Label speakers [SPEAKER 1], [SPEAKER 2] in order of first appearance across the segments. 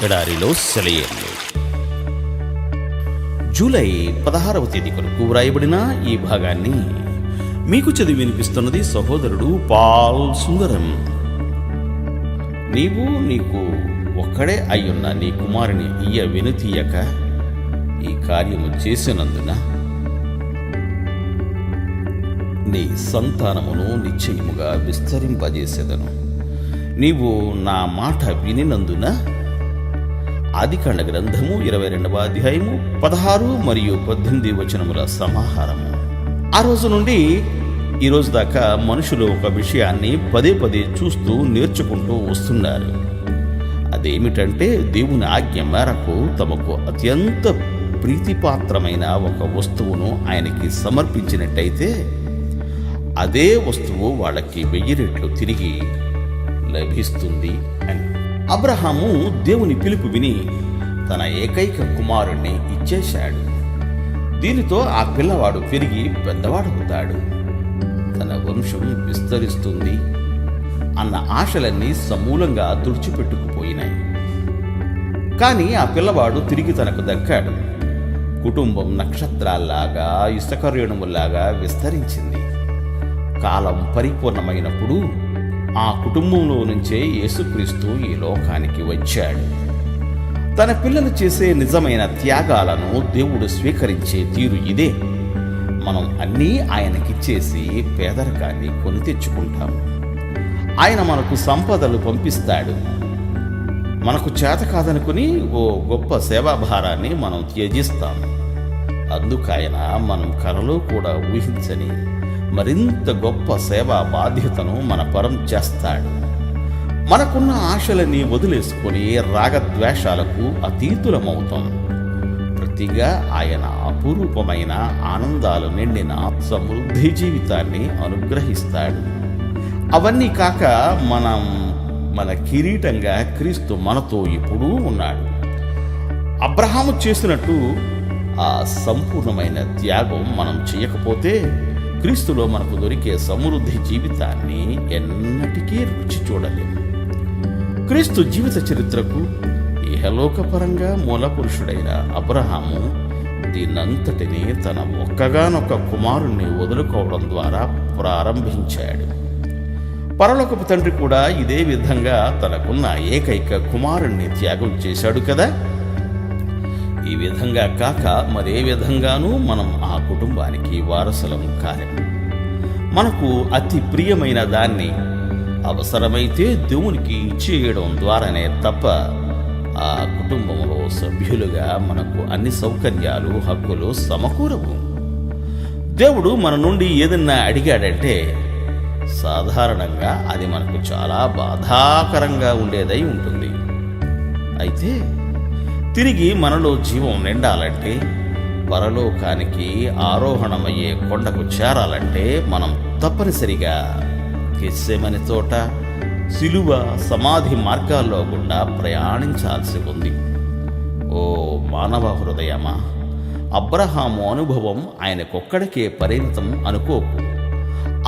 [SPEAKER 1] ఎడారిలో సెలయేర్లు. జూలై పదహారవ తేదీ కొరకు వ్రాయబడిన ఈ భాగాన్ని మీకు చదివి వినిపిస్తున్నది సహోదరుడు పాల్ సుందరం. నీవు నీకు ఒక్కడే అయ్యున్న నీ కుమారుని ఇయ్య వినుతీయక ఈ కార్యము చేసినందున నీ సంతానమును నిశ్చయముగా విస్తరింపజేసేదను. నీవు నా మాట వినినందున ఆదికాండ గ్రంథము ఇరవై రెండవ అధ్యాయము పదహారు మరియు పద్దెనిమిది వచనముల సమాహారము. ఆ రోజు నుండి ఈ రోజు దాకా మనుషులు ఒక విషయాన్ని పదే పదే చూస్తూ నేర్చుకుంటూ వస్తున్నారు. అదేమిటంటే దేవుని ఆజ్ఞ మేరకు తమకు అత్యంత ప్రీతిపాత్రమైన ఒక వస్తువును ఆయనకి సమర్పించినట్టయితే అదే వస్తువు వాళ్ళకి వెయ్యి రెట్లు తిరిగి లభిస్తుంది అని అబ్రహాము దేవుని పిలుపు విని తన ఏకైక కుమారుణ్ణి ఇచ్చేశాడు. దీనితో ఆ పిల్లవాడు పెరిగి పెద్దవాడవుతాడు. తన వంశం విస్తరిస్తుంది అన్న ఆశలన్నీ సమూలంగా తుడిచిపెట్టుకుపోయినాయి. కానీ ఆ పిల్లవాడు తిరిగి తనకు దక్కాడు. కుటుంబం నక్షత్రాల్లాగా ఇసుక విస్తరించింది. కాలం పరిపూర్ణమైనప్పుడు ఆ కుటుంబంలో నుంచే యేసుక్రీస్తు ఈ లోకానికి వచ్చాడు. తన పిల్లలు చేసే నిజమైన త్యాగాలను దేవుడు స్వీకరించే తీరు ఇదే. మనం అన్నీ ఆయనకిచ్చేసి పేదరికాన్ని కొని తెచ్చుకుంటాం. ఆయన మనకు సంపదలు పంపిస్తాడు. మనకు చేత కాదనుకుని ఓ గొప్ప సేవాభారాన్ని మనం త్యజిస్తాం. అందుకైనా మనం కలలో కూడా ఊహించని మరింత గొప్ప సేవా బాధ్యతను మన పరం చేస్తాడు. మనకున్న ఆశలని వదిలేసుకొని రాగద్వేషాలకు అతీతులమవుతాం. ప్రతిగా ఆయన అపురూపమైన ఆనందాలు నిండిన సమృద్ధి జీవితాన్ని అనుగ్రహిస్తాడు. అవన్నీ కాక మనం మన కిరీటంగా క్రీస్తు మనతో ఇప్పుడు ఉన్నాడు. అబ్రహాము చేసినట్టు ఆ సంపూర్ణమైన త్యాగం మనం చేయకపోతే క్రీస్తులో మనకు దొరికే సమృద్ధి జీవితాన్ని ఎన్నటికీ రుచి చూడలేము. క్రీస్తు జీవిత చరిత్రకు ఇహలోకపరంగా మూలపురుషుడైన అబ్రహాము దీనంతటిని తన ఒక్కగానొక్క కుమారుణ్ణి వదులుకోవడం ద్వారా ప్రారంభించాడు. పరలోకపు తండ్రి కూడా ఇదే విధంగా తనకున్న ఏకైక కుమారుణ్ణి త్యాగం చేశాడు కదా? ఈ విధంగా కాక మరే విధంగానూ మనం ఆ కుటుంబానికి వారసులం కాలేము మనకు అతి ప్రియమైన దాన్ని అవసరమైతే దేవునికి ఇచ్చేయడం ద్వారానే తప్ప ఆ కుటుంబంలో సభ్యులుగా మనకు అన్ని సౌకర్యాలు హక్కులు సమకూరవు. దేవుడు మన నుండి ఏదన్నా అడిగాడంటే సాధారణంగా అది మనకు చాలా బాధాకరంగా ఉండేదై ఉంటుంది. అయితే తిరిగి మనలో జీవం నిండాలంటే పరలోకానికి ఆరోహణమయ్యే కొండకు చేరాలంటే మనం తప్పనిసరిగా కిస్సెమని తోట సిలువ సమాధి మార్గాల్లో గుండా ప్రయాణించాల్సి ఉంది. ఓ మానవ హృదయమా! అబ్రహాము అనుభవం ఆయనకొక్కడికే పరిమితం అనుకోకు.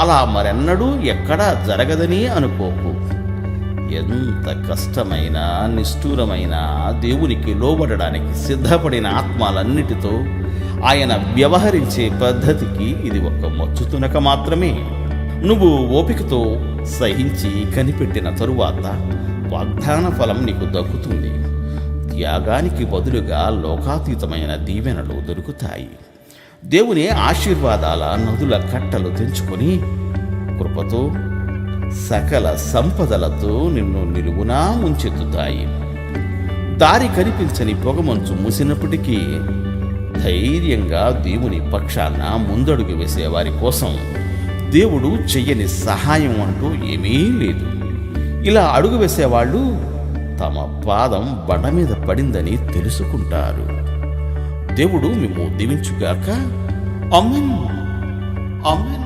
[SPEAKER 1] అలా మరెన్నడూ ఎక్కడా జరగదని అనుకోకు. ఎంత కష్టమైన నిష్ఠూరమైన దేవునికి లోబడడానికి సిద్ధపడిన ఆత్మలన్నిటితో ఆయన వ్యవహరించే పద్ధతికి ఇది ఒక మచ్చుతునక మాత్రమే. నువ్వు ఓపికతో సహించి కనిపెట్టిన తరువాత వాగ్దాన ఫలం నీకు దక్కుతుంది. త్యాగానికి బదులుగా లోకాతీతమైన దీవెనలు దొరుకుతాయి. దేవుని ఆశీర్వాదాల నదుల కట్టలు తెంచుకొని కృపతో సకల సంపదలతో నిన్ను నిలువునా ముంచెత్తుతాయి. దారి కనిపించని పొగమంచు మూసినప్పటికీ ధైర్యంగా దేవుని పక్షాన ముందడుగు వేసేవారి కోసం దేవుడు చెయ్యని సహాయం అంటూ ఏమీ లేదు. ఇలా అడుగు వేసేవాళ్ళు తమ పాదం బండ మీద పడిందని తెలుసుకుంటారు. దేవుడు మేము దీవించుగాక. అమ్మన్ అమ్మన్